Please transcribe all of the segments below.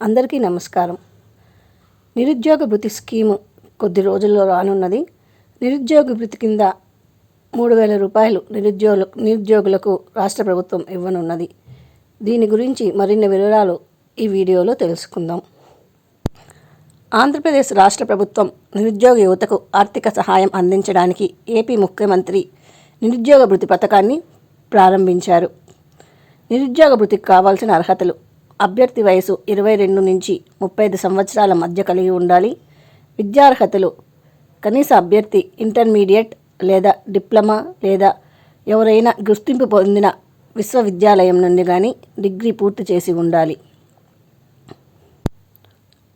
అందరికీ నమస్కారం. నిరుద్యోగ భృతి స్కీము కొద్ది రోజుల్లో రానున్నది. నిరుద్యోగ భృతి కింద మూడు వేల రూపాయలు నిరుద్యోగులు నిరుద్యోగులకు రాష్ట్ర ప్రభుత్వం ఇవ్వనున్నది. దీని గురించి మరిన్ని వివరాలు ఈ వీడియోలో తెలుసుకుందాం. ఆంధ్రప్రదేశ్ రాష్ట్ర ప్రభుత్వం నిరుద్యోగ యువతకు ఆర్థిక సహాయం అందించడానికి ఏపీ ముఖ్యమంత్రి నిరుద్యోగ భృతి పథకాన్ని ప్రారంభించారు. నిరుద్యోగ భృతికి కావాల్సిన అర్హతలు అభ్యర్థి వయసు ఇరవై రెండు నుంచి ముప్పై ఐదు సంవత్సరాల మధ్య కలిగి ఉండాలి. విద్యార్హతలు కనీస అభ్యర్థి ఇంటర్మీడియట్ లేదా డిప్లొమా లేదా ఎవరైనా గుర్తింపు పొందిన విశ్వవిద్యాలయం నుండి కానీ డిగ్రీ పూర్తి చేసి ఉండాలి.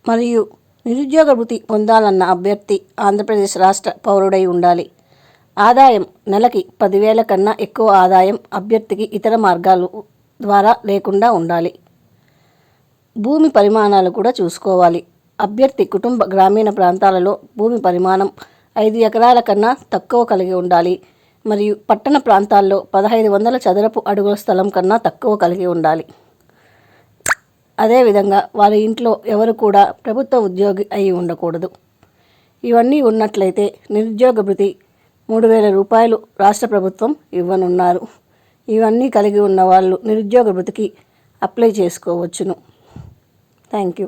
మరియు నిరుద్యోగ వృత్తి పొందాలన్న అభ్యర్థి ఆంధ్రప్రదేశ్ రాష్ట్ర పౌరుడై ఉండాలి. ఆదాయం నెలకి పదివేల కన్నా ఎక్కువ ఆదాయం అభ్యర్థికి ఇతర మార్గాలు ద్వారా లేకుండా ఉండాలి. భూమి పరిమాణాలు కూడా చూసుకోవాలి. అభ్యర్థి కుటుంబ గ్రామీణ ప్రాంతాలలో భూమి పరిమాణం ఐదు ఎకరాల కన్నా తక్కువ కలిగి ఉండాలి. మరియు పట్టణ ప్రాంతాల్లో పదహైదు వందల చదరపు అడుగుల స్థలం కన్నా తక్కువ కలిగి ఉండాలి. అదేవిధంగా వారి ఇంట్లో ఎవరు కూడా ప్రభుత్వ ఉద్యోగి అయి ఉండకూడదు. ఇవన్నీ ఉన్నట్లయితే నిరుద్యోగ భృతి మూడు వేల రూపాయలు రాష్ట్ర ప్రభుత్వం ఇవ్వనున్నారు. ఇవన్నీ కలిగి ఉన్న వాళ్ళు నిరుద్యోగ భృతికి అప్లై చేసుకోవచ్చును. Thank you